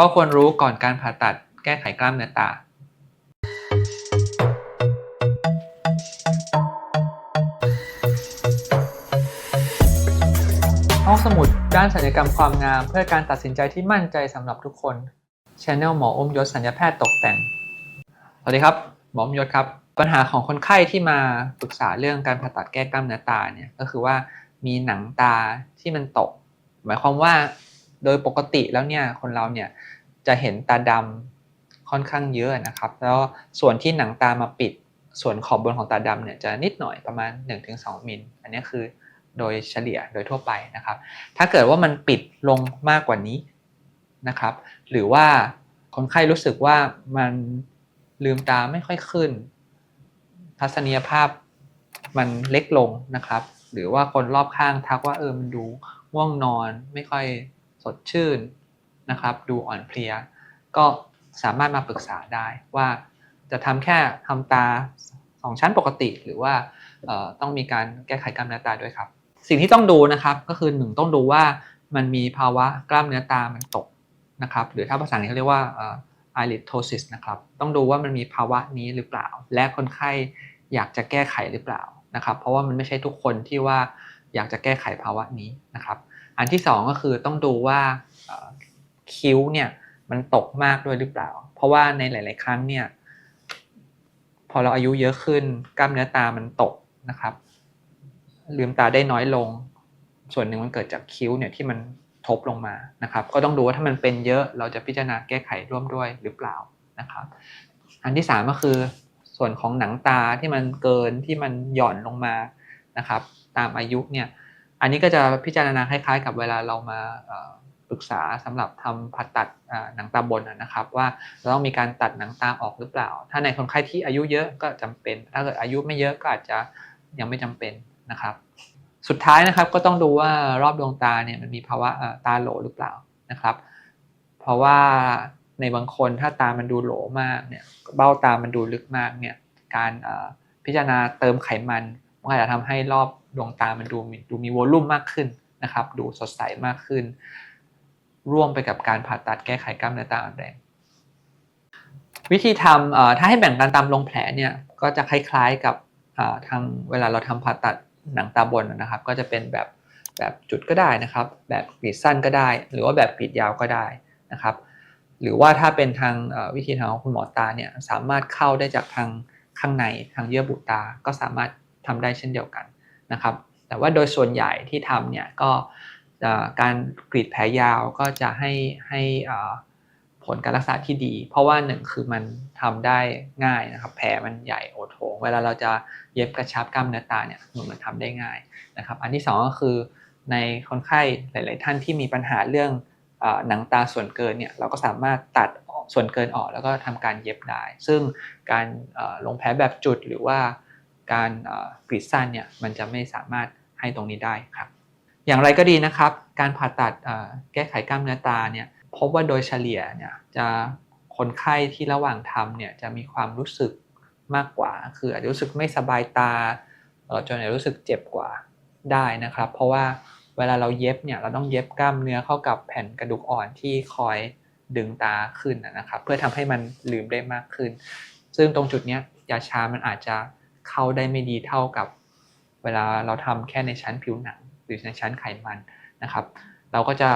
ข้อควรรู้ก่อนการผ่าตัดแก้ไขกล้ามเนื้อตา ห้องสมุดด้านศัลยกรรมความงาม เพื่อการตัดสินใจที่มั่นใจสำหรับทุกคน Channel หมออมยศสัญญแพทย์ตกแต่ง สวัสดีครับ หมออมยศครับ ปัญหาของคนไข้ที่มาปรึกษาเรื่องการผ่าตัดแก้กล้ามเนื้อตาเนี่ยก็คือว่ามีหนังตาที่มันตก หมายความว่า โดยปกติแล้วเนี่ยคนเราเนี่ยจะเห็นตาดำค่อนข้างเยอะนะครับ แล้วส่วนที่หนังตามาปิดส่วนขอบบนของตาดำเนี่ยจะนิดหน่อยประมาณ 1-2 มิล อันนี้คือโดยเฉลี่ยโดยทั่วไปนะครับ ถ้าเกิดว่ามันปิดลงมากกว่านี้นะครับ หรือว่าคนไข้รู้สึกว่ามันลืมตาไม่ค่อยขึ้น ทัศนียภาพมันเล็กลงนะครับ หรือว่าคนรอบข้างทักว่าเออมันดูง่วงนอนไม่ค่อย ดชื่นนะครับ ดูอ่อนเพลีย ก็สามารถมาปรึกษาได้ว่าจะทำแค่ทำตาสองชั้นปกติหรือว่าต้องมีการแก้ไขกล้ามเนื้อตาด้วยครับ สิ่งที่ต้องดูนะครับก็คือหนึ่งต้องดูว่ามันมีภาวะกล้ามเนื้อตามันตกนะครับหรือถ้าภาษาอังกฤษเขาเรียกว่าเอ่อ iridoptosis นะครับต้องดูว่ามันมีภาวะนี้หรือเปล่า และคนไข้อยากจะแก้ไขหรือเปล่านะครับ เพราะว่ามันไม่ใช่ทุกคนที่ว่าอยากจะแก้ไขภาวะนี้นะครับ อันที่สองก็คือต้องดูว่าคิ้วเนี่ยมันตกมากด้วยหรือเปล่า เพราะว่าในหลาย ๆ ครั้งเนี่ยพอเราอายุเยอะขึ้นกล้ามเนื้อตามันตกนะครับ ลืมตาได้น้อยลง ส่วนหนึ่งมันเกิดจากคิ้วเนี่ยที่มันทบลงมานะครับ ก็ต้องดูว่าถ้ามันเป็นเยอะเราจะพิจารณาแก้ไขร่วมด้วยหรือเปล่านะครับ อันที่สามก็คือส่วนของหนังตาที่มันเกินที่มันหย่อนลงมานะครับ ตามอายุเนี่ย อันนี้ก็จะพิจารณาคล้ายๆ กับเวลาเรามาปรึกษาสำหรับทำผ่าตัดหนังตาบนนะครับ ว่าเราต้องมีการตัดหนังตาออกหรือเปล่า ถ้าในคนไข้ที่อายุเยอะก็จำเป็น ถ้าเกิดอายุไม่เยอะก็อาจจะยังไม่จำเป็นนะครับ สุดท้ายนะครับก็ต้องดูว่ารอบดวงตาเนี่ยมันมีภาวะตาโหลหรือเปล่านะครับ เพราะว่าในบางคนถ้าตามันดูโหลมากเนี่ยเบ้าตามันดูลึกมากเนี่ยการพิจารณาเติมไขมันมันอาจจะทำให้รอบ ดวงตามันดูมีดูมีวอลลุ่มมากขึ้นนะครับ ดูสดใสมากขึ้น ร่วมไปกับการผ่าตัดแก้ไขกล้ามเนื้อตาอ่อนแรงวิธีทำถ้าให้แบ่งกันตามลงแผลเนี่ยก็จะคล้ายๆกับทางเวลาเราทำผ่าตัดหนังตาบนนะครับ ก็จะเป็นแบบแบบจุดก็ได้นะครับ แบบกรีดสั้นก็ได้ หรือว่าแบบกรีดยาวก็ได้นะครับ หรือว่าถ้าเป็นทางวิธีทางของคุณหมอตาเนี่ยสามารถเข้าได้จากทางข้างในทางเยื่อบุตาก็สามารถทำได้เช่นเดียวกัน นะครับ แต่ว่าโดยส่วนใหญ่ที่ทำเนี่ยก็การกรีดแผลยาวก็จะให้ให้ผลการรักษาที่ดี เพราะว่าหนึ่งคือมันทำได้ง่ายนะครับ แผลมันใหญ่โอโถงเวลาเราจะเย็บกระชับกล้ามเนื้อตาเนี่ยมันทำได้ง่ายนะครับ อันที่สองก็คือในคนไข้หลาย ๆ ท่านที่มีปัญหาเรื่องหนังตาส่วนเกินเนี่ยเราก็สามารถตัดส่วนเกินออกแล้วก็ทำการเย็บได้ ซึ่งการลงแผลแบบจุดหรือว่า การกรีดสั้นเนี่ยมันจะไม่สามารถให้ตรงนี้ได้ครับ อย่างไรก็ดีนะครับ การผ่าตัดแก้ไขกล้ามเนื้อตาเนี่ยพบว่าโดยเฉลี่ยเนี่ยจะคนไข้ที่ระหว่างทำเนี่ยจะมีความรู้สึกมากกว่า คืออาจจะรู้สึกไม่สบายตาจนอาจจะรู้สึกเจ็บกว่าได้นะครับ เพราะว่าเวลาเราเย็บเนี่ยเราต้องเย็บกล้ามเนื้อเข้ากับแผ่นกระดูกอ่อนที่คอยดึงตาขึ้นนะครับ เพื่อทำให้มันลืมได้มากขึ้น ซึ่งตรงจุดนี้ยยาชามันอาจจะ เข้าได้ไม่ดีเท่ากับเวลาเราทำแค่ในชั้นผิวหนัง หรือในชั้นไขมันนะครับ เราก็จะ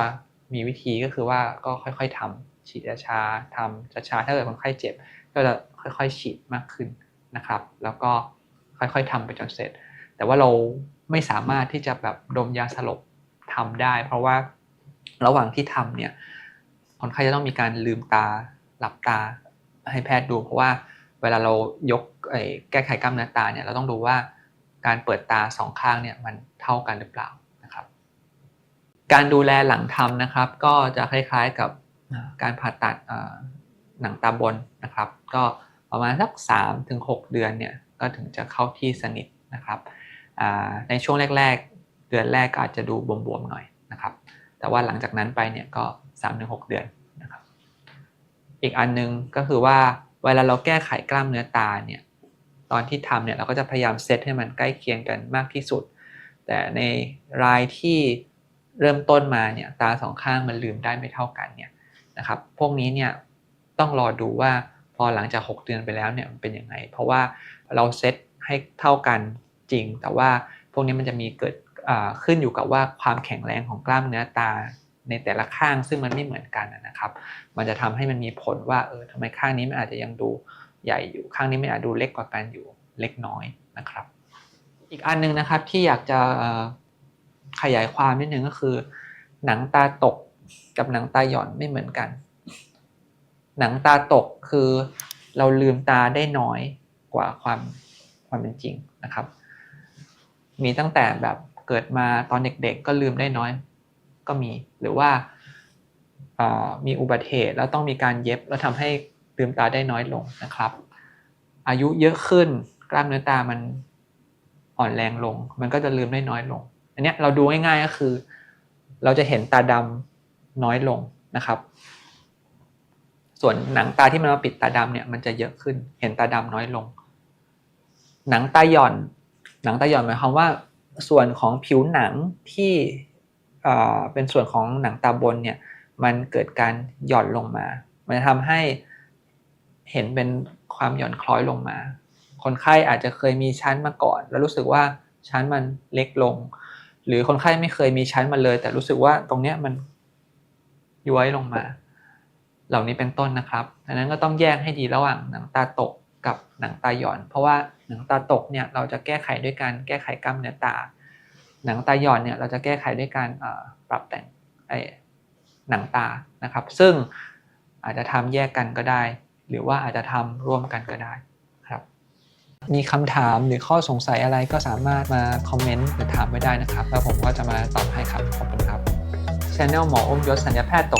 มีวิธีก็คือว่าก็ค่อยๆทำฉีดยาชาทำช้าๆถ้าเกิดคนไข้เจ็บ ก็จะค่อยๆฉีดมากขึ้นนะครับ แล้วก็ค่อยๆทำไปจนเสร็จ แต่ว่าเราไม่สามารถที่จะแบบดมยาสลบทำได้ เพราะว่าระหว่างที่ทำเนี่ยคนไข้จะต้องมีการลืมตาหลับตาให้แพทย์ดู เพราะว่า เวลาเรายกไอ้แก้ไขกล้ามเนื้อตาเนี่ยเราต้องดูว่าการเปิดตาสองข้างเนี่ยมันเท่ากันหรือเปล่านะครับ การดูแลหลังทำนะครับ ก็จะคล้ายๆกับการผ่าตัดหนังตาบนนะครับ ก็ประมาณสัก3ถึง6เดือนเนี่ยก็ถึงจะเข้าที่สนิทนะครับในช่วงแรก ๆ เดือนแรกก็อาจจะดูบวมๆหน่อยนะครับ แต่ว่าหลังจากนั้นไปเนี่ยก็ 3-6 เดือนนะครับ อีกอันนึงก็คือว่า เวลาเราแก้ไขกล้ามเนื้อตาเนี่ยตอนที่ทำเนี่ยเราก็จะพยายามเซตให้มันใกล้เคียงกันมากที่สุด แต่ในรายที่เริ่มต้นมาเนี่ยตาสองข้างมันลืมได้ไม่เท่ากันเนี่ยนะครับพวกนี้เนี่ยต้องรอดูว่าพอหลังจาก 6 เดือนไปแล้วเนี่ยมันเป็นยังไง เพราะว่าเราเซตให้เท่ากันจริง แต่ว่าพวกนี้มันจะมีเกิดขึ้นอยู่กับว่าความแข็งแรงของกล้ามเนื้อตา ในแต่ละข้างซึ่งมันไม่เหมือนกันนะครับ มันจะทำให้มันมีผลว่าเออทำไมข้างนี้มันอาจจะยังดูใหญ่อยู่ข้างนี้มันอาจดูเล็กกว่ากันอยู่เล็กน้อยนะครับ อีกอันหนึงนะครับที่อยากจะขยายความนิดนึงก็คือ หนังตาตกกับหนังตาหย่อนไม่เหมือนกัน หนังตาตกคือเราลืมตาได้น้อยกว่าความความเป็นจริงนะครับ มีตั้งแต่แบบเกิดมาตอนเด็กๆ ก็ลืมได้น้อย ก็มี หรือว่ามีอุบัติเหตุแล้วต้องมีการเย็บแล้วทำให้ลืมตาได้น้อยลงนะครับ อายุเยอะขึ้นกล้ามเนื้อตามันอ่อนแรงลง มันก็จะลืมได้น้อยลง อันนี้เราดูง่ายๆก็คือ เราจะเห็นตาดำน้อยลงนะครับ ส่วนหนังตาที่มันมาปิดตาดำเนี่ยมันจะเยอะขึ้น เห็นตาดำน้อยลง หนังตาหย่อน หนังตาหย่อนหมายความว่า ส่วนของผิวหนังที่ เป็นส่วนของหนังตาบนเนี่ยมันเกิดการหย่อนลงมา มันจะทำให้เห็นเป็นความหย่อนคล้อยลงมา คนไข้อาจจะเคยมีชั้นมาก่อน แล้วรู้สึกว่าชั้นมันเล็กลง หรือคนไข้ไม่เคยมีชั้นมาเลย แต่รู้สึกว่าตรงเนี้ยมันย้วยลงมา เหล่านี้เป็นต้นนะครับดังนั้นก็ต้องแยกให้ดีระหว่างหนังตาตกกับหนังตาหย่อน เพราะว่าหนังตาตกเนี่ยเราจะแก้ไขด้วยการแก้ไขกล้ามเนื้อตา หนังตาหย่อนเนี่ยเราจะแก้ไขด้วยการปรับแต่งไอ้หนังตานะครับ ซึ่งอาจจะทำแยกกันก็ได้ หรือว่าอาจจะทำร่วมกันก็ได้ครับมีคำถามหรือข้อสงสัยอะไรก็สามารถมาคอมเมนต์หรือถามไว้ได้นะครับ แล้วผมก็จะมาตอบให้ครับขอบคุณครับช anel หมออมยศสัญญาแพทย์ตก